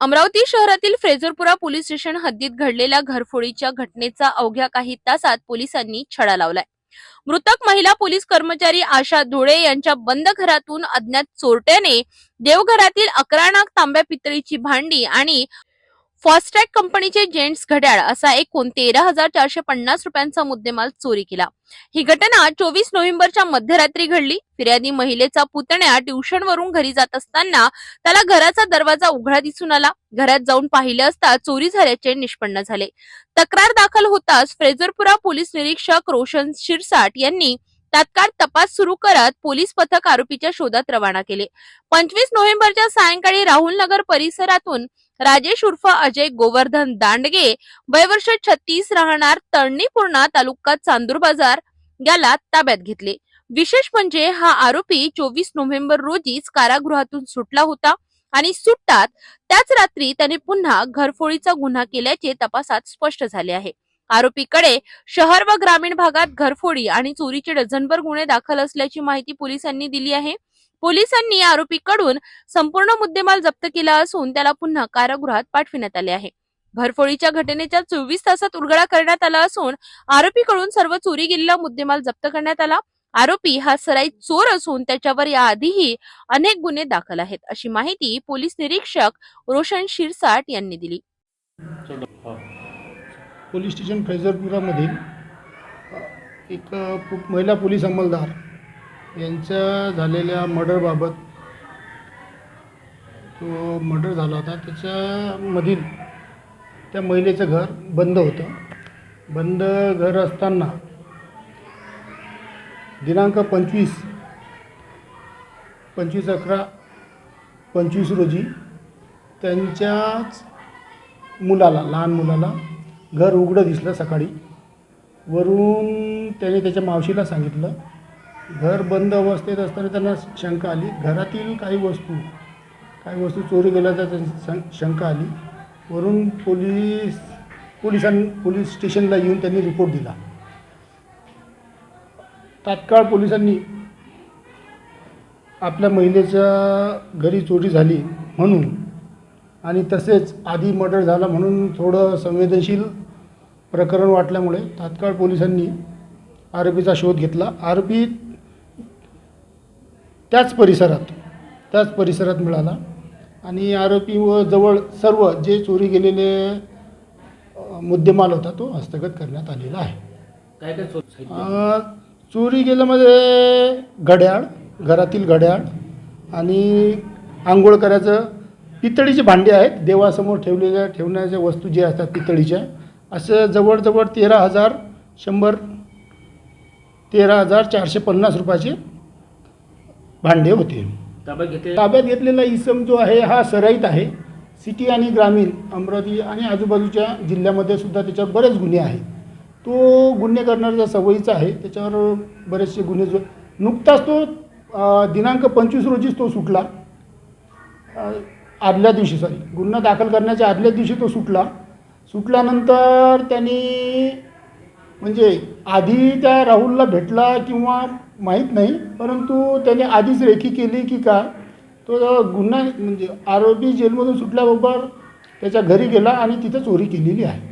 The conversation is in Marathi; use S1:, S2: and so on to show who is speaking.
S1: अमरावती शहरातील फ्रेझरपुरा पोलीस स्टेशन हद्दीत घडलेल्या घरफोडीच्या घटनेचा अवघ्या काही तासात पोलिसांनी छडा लावलाय. मृतक महिला पोलीस कर्मचारी आशा धुळे यांच्या बंद घरातून अज्ञात चोरट्याने देवघरातील अकरा नाग तांब्या पितळीची भांडी आणि फास्टॅग कंपनीचे जेंट्स घड्याळ असा एकूण तेरा हजार चारशे पन्नास रुपयांचा मुद्देमाल चोरी केला. ही घटना चोवीस नोव्हेंबरच्या मध्यरात्री घडली. फिर्यादी महिलेचा पुतण्या ट्युशनवरून घरी जात असताना त्याला घराचा दरवाजा उघडा दिसून आला. घरात जाऊन पाहिले असता चोरी झाल्याचे निष्पन्न झाले. तक्रार दाखल होताच फ्रेझरपुरा पोलीस निरीक्षक रोशन शिरसाट यांनी तात्काळ तपास सुरू करत पोलीस पथक आरोपीच्या शोधात रवाना केले. पंचवीस नोव्हेंबरच्या सायंकाळी राहुल नगर परिसरातून राजेश उर्फ अजय गोवर्धन दांडगे वयवर्ष छत्तीस राहणार तळणी पूर्णा तालुका चांदूर बाजार याला ताब्यात घेतले. विशेष म्हणजे हा आरोपी चोवीस नोव्हेंबर रोजीच कारागृहातून सुटला होता आणि सुटतात त्याच रात्री त्याने पुन्हा घरफोडीचा गुन्हा केल्याचे तपासात स्पष्ट झाले आहे. आरोपीकडे शहर व ग्रामीण भागात घरफोडी आणि चोरीचे डझनभर गुन्हे दाखल असल्याची माहिती पोलिसांनी दिली आहे. पोलिसांनी आरोपीकडून संपूर्ण मुद्देमाल जप्त केला असून त्याला पुन्हा कारागृहात पाठविण्यात आले आहे. भरफोडीच्या घटनेच्या चोवीस तासात उलगडा करण्यात आला असून आरोपीकडून सर्व चोरी गेलेला मुद्देमाल जप्त करण्यात आला. आरोपी हा सराई चोर असून त्याच्यावर याआधीही अनेक गुन्हे दाखल आहेत अशी माहिती पोलीस निरीक्षक रोशन शिरसाट यांनी दिली.
S2: पोलीस स्टेशन फैजरपुरामधील एक महिला पोलीस अंमलदार यांच्या झालेल्या मर्डरबाबत तो मर्डर झाला होता. त्याच्यामधील त्या महिलेचं घर बंद होतं. बंद घर असताना दिनांक पंचवीस पंचवीस अकरा पंचवीस रोजी त्यांच्याच मुलाला लहान मुलाला घर उघडं दिसलं सकाळी. वरून त्याने त्याच्या मावशीला सांगितलं घर बंद अवस्थेत असताना त्यांना शंका आली. घरातील काही वस्तू काही वस्तू चोरी गेल्याचा त्यांना शं शंका आली. वरून पोलीस पोलिसां पोलीस स्टेशनला येऊन त्यांनी रिपोर्ट दिला. तात्काळ पोलिसांनी आपल्या महिलेच्या घरी चोरी झाली म्हणून आणि तसेच आधी मर्डर झाला म्हणून थोडं संवेदनशील प्रकरण वाटल्यामुळे तात्काळ पोलिसांनी आरोपीचा शोध घेतला. आरोपी त्याच परिसरात त्याच परिसरात मिळाला. आणि आरोपी व जवळ सर्व जे चोरी गेलेले मुद्देमाल होता तो हस्तगत करण्यात आलेला आहे.
S3: काय काय चोर साहित्य
S2: अ, चोरी गेल्यामध्ये घड्याळ घरातील घड्याळ आणि आंघोळ करायचं. पितळीचे भांडे आहेत देवासमोर ठेवलेल्या ठेवण्याच्या वस्तू जे असतात पितळीच्या असं जवळजवळ तेरा हजार शंभर तेरा हजार चारशे पन्नास रुपयाचे भांडे होते.
S3: ताब्यात घेते
S2: ताब्यात घेतलेला इसम जो आहे हा सराईत आहे. सिटी आणि ग्रामीण अमरावती आणि आजूबाजूच्या जिल्ह्यामध्ये सुद्धा त्याच्यावर बरेच गुन्हे आहेत. तो गुन्हे करणाऱ्या सवयीचा आहे त्याच्यावर बरेचसे गुन्हे जो नुकताच तो दिनांक पंचवीस रोजीच तो सुटला. आदल्या दिवशी सॉरी गुन्हा दाखल करण्याच्या आदल्या दिवशी तो सुटला. सुटल्यानंतर त्यांनी म्हणजे आधी त्या राहुलला भेटला किंवा माहीत नाही परंतु त्याने आधीच रेखी केली की का तो गुन्हा म्हणजे आरोपी जेलमधून सुटल्याबरोबर त्याच्या घरी गेला आणि तिथं चोरी केलेली आहे.